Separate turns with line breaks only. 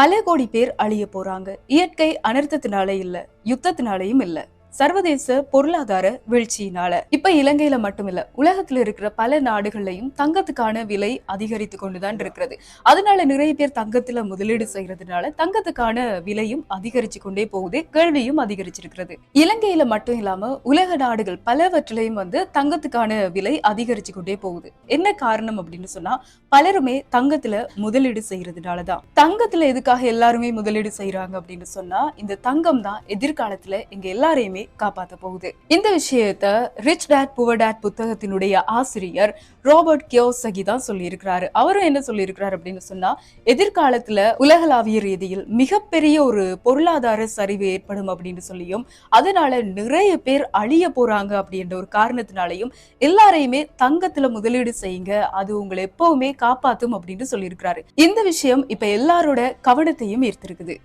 பல கோடி பேர் அழிய போறாங்க. இயற்கை அனர்த்தத்தினாலே இல்ல யுத்தத்தினாலையும் இல்லை. சர்வதேச பொருளாதார வீழ்ச்சியினால. இப்ப இலங்கையில மட்டுமில்ல உலகத்துல இருக்கிற பல நாடுகள்லயும் தங்கத்துக்கான விலை அதிகரித்து கொண்டுதான் இருக்கிறது. அதனால நிறைய பேர் தங்கத்துல முதலீடு செய்யறதுனால தங்கத்துக்கான விலையும் அதிகரிச்சு கொண்டே போகுது கேள்வியும் அதிகரிச்சிருக்கிறது. இலங்கையில மட்டும் இல்லாம உலக நாடுகள் பலவற்றிலையும் வந்து தங்கத்துக்கான விலை அதிகரிச்சு கொண்டே போகுது. என்ன காரணம் அப்படின்னு சொன்னா பலருமே தங்கத்துல முதலீடு செய்யறதுனாலதான். தங்கத்துல எதுக்காக எல்லாருமே முதலீடு செய்யறாங்க அப்படின்னு சொன்னா இந்த தங்கம் தான் எதிர்காலத்துல எங்க எல்லாரையுமே காப்பாத்த போகுது. இந்த விஷயத்த ரிச் டேட் புவர் டேட் புத்தகத்தினுடைய ஆசிரியர் ராபர்ட் கியோசகி தான் சொல்லியிருக்கிறாரு. அவரும் என்ன சொல்லியிருக்கிறாரு அப்படின்னு சொன்னா எதிர்காலத்துல உலகளாவிய ரீதியில் மிகப்பெரிய ஒரு பொருளாதார சரிவு ஏற்படும் அப்படின்னு சொல்லியும் அதனால நிறைய பேர் அழிய போறாங்க அப்படின்ற ஒரு காரணத்தினாலையும் எல்லாரையுமே தங்கத்துல முதலீடு செய்யுங்க அது உங்களை எப்பவுமே காப்பாத்தும் அப்படின்னு சொல்லியிருக்கிறாரு. இந்த விஷயம் இப்ப எல்லாரோட கவனத்தையும் ஈர்த்திருக்குது.